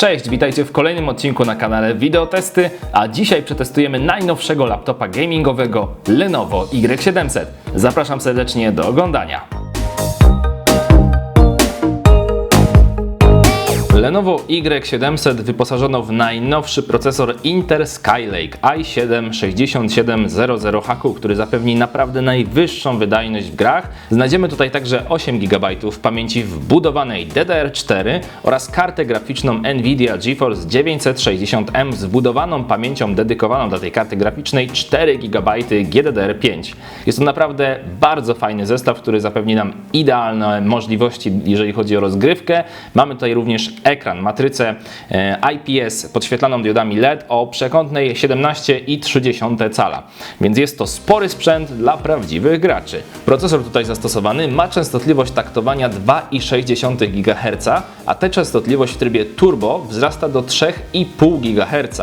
Cześć, witajcie w kolejnym odcinku na kanale Wideotesty, a dzisiaj przetestujemy najnowszego laptopa gamingowego Lenovo Y700. Zapraszam serdecznie do oglądania. Lenovo Y700 wyposażono w najnowszy procesor Intel Skylake i7-6700HQ, który zapewni naprawdę najwyższą wydajność w grach. Znajdziemy tutaj także 8 GB pamięci wbudowanej DDR4 oraz kartę graficzną Nvidia GeForce 960M z wbudowaną pamięcią dedykowaną dla tej karty graficznej 4 GB GDDR5. Jest to naprawdę bardzo fajny zestaw, który zapewni nam idealne możliwości, jeżeli chodzi o rozgrywkę. Mamy tutaj również ekran, matrycę e, IPS podświetlaną diodami LED o przekątnej 17,3 cala, więc jest to spory sprzęt dla prawdziwych graczy. Procesor tutaj zastosowany ma częstotliwość taktowania 2,6 GHz, a tę częstotliwość w trybie turbo wzrasta do 3,5 GHz.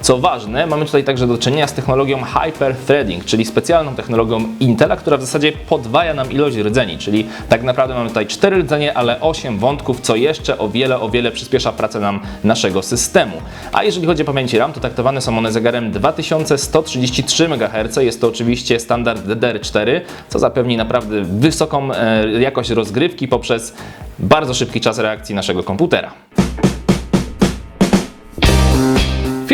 Co ważne, mamy tutaj także do czynienia z technologią Hyper-Threading, czyli specjalną technologią Intela, która w zasadzie podwaja nam ilość rdzeni, czyli tak naprawdę mamy tutaj 4 rdzenie, ale 8 wątków, co jeszcze o wiele, o wiele przyspiesza pracę nam naszego systemu. A jeżeli chodzi o pamięci RAM, to taktowane są one zegarem 2133 MHz, jest to oczywiście standard DDR4, co zapewni naprawdę wysoką e, jakość rozgrywki poprzez bardzo szybki czas reakcji naszego komputera.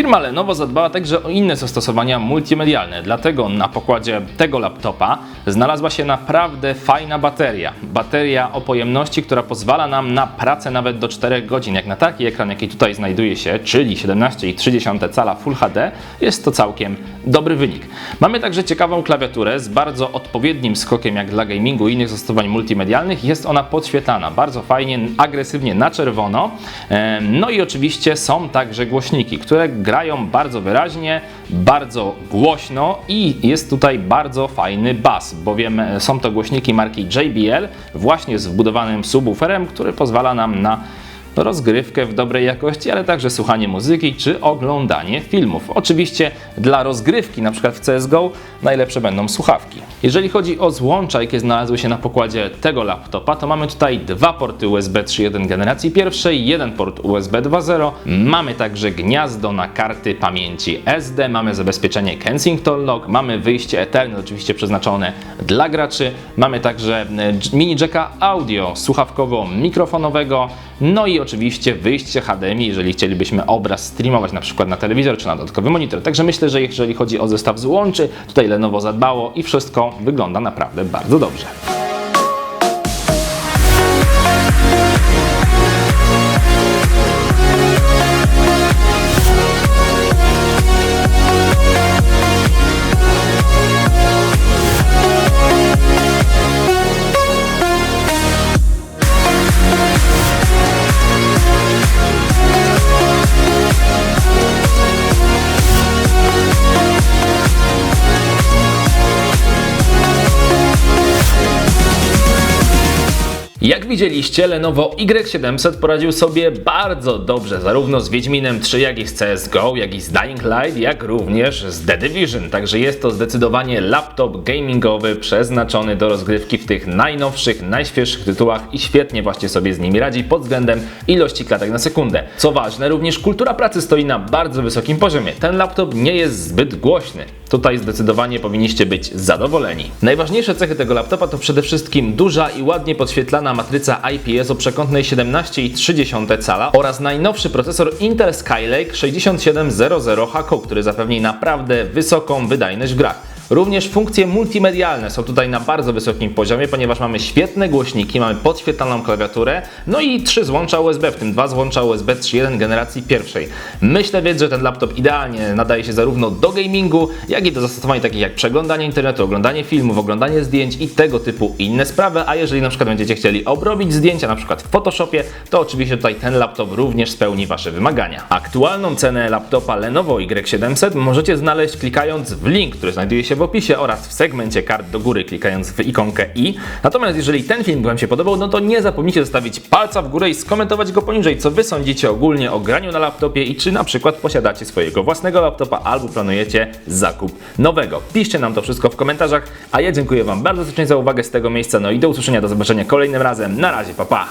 Firma Lenovo zadbała także o inne zastosowania multimedialne, dlatego na pokładzie tego laptopa znalazła się naprawdę fajna bateria. Bateria o pojemności, która pozwala nam na pracę nawet do 4 godzin. Jak na taki ekran, jaki tutaj znajduje się, czyli 17,3 cala Full HD, jest to całkiem dobry wynik. Mamy także ciekawą klawiaturę z bardzo odpowiednim skokiem jak dla gamingu i innych zastosowań multimedialnych. Jest ona podświetlana bardzo fajnie, agresywnie na czerwono. No i oczywiście są także głośniki, które grają bardzo wyraźnie, bardzo głośno i jest tutaj bardzo fajny bas, bowiem są to głośniki marki JBL właśnie z wbudowanym subwooferem, który pozwala nam na rozgrywkę w dobrej jakości, ale także słuchanie muzyki czy oglądanie filmów. Oczywiście dla rozgrywki, przykład w CSGO, najlepsze będą słuchawki. Jeżeli chodzi o złącza, jakie znalazły się na pokładzie tego laptopa, to mamy tutaj dwa porty USB 3.1 generacji. Pierwszej, jeden port USB 2.0, mamy także gniazdo na karty pamięci SD, mamy zabezpieczenie Kensington Lock, mamy wyjście Ethernet oczywiście przeznaczone dla graczy, mamy także e, mini jacka audio słuchawkowo-mikrofonowego, no i oczywiście wyjście HDMI, jeżeli chcielibyśmy obraz streamować na przykład na telewizor czy na dodatkowy monitor. Także myślę, że jeżeli chodzi o zestaw złączy, tutaj Lenovo zadbało i wszystko wygląda naprawdę bardzo dobrze. Jak widzieliście, Lenovo Y700 poradził sobie bardzo dobrze, zarówno z Wiedźminem 3, jak i z CSGO, jak i z Dying Light, jak również z The Division. Także jest to zdecydowanie laptop gamingowy przeznaczony do rozgrywki w tych najnowszych, najświeższych tytułach i świetnie właśnie sobie z nimi radzi pod względem ilości klatek na sekundę. Co ważne, również kultura pracy stoi na bardzo wysokim poziomie. Ten laptop nie jest zbyt głośny. Tutaj zdecydowanie powinniście być zadowoleni. Najważniejsze cechy tego laptopa to przede wszystkim duża i ładnie podświetlana matryca IPS o przekątnej 17,3 cala oraz najnowszy procesor Intel Skylake 6700HQ, który zapewni naprawdę wysoką wydajność w grach. Również funkcje multimedialne są tutaj na bardzo wysokim poziomie, ponieważ mamy świetne głośniki, mamy podświetlaną klawiaturę, no i trzy złącza USB, w tym dwa złącza USB 3.1 generacji pierwszej. Myślę więc, że ten laptop idealnie nadaje się zarówno do gamingu, jak i do zastosowań takich jak przeglądanie internetu, oglądanie filmów, oglądanie zdjęć i tego typu inne sprawy, a jeżeli na przykład będziecie chcieli obrobić zdjęcia, na przykład w Photoshopie, to oczywiście tutaj ten laptop również spełni Wasze wymagania. Aktualną cenę laptopa Lenovo Y700 możecie znaleźć klikając w link, który znajduje się w opisie oraz w segmencie kart do góry klikając w ikonkę i. Natomiast jeżeli ten film Wam się podobał, no to nie zapomnijcie zostawić palca w górę i skomentować go poniżej, co Wy sądzicie ogólnie o graniu na laptopie i czy na przykład posiadacie swojego własnego laptopa albo planujecie zakup nowego. Piszcie nam to wszystko w komentarzach, a ja dziękuję Wam bardzo serdecznie za uwagę z tego miejsca, no i do usłyszenia, do zobaczenia kolejnym razem. Na razie, pa pa!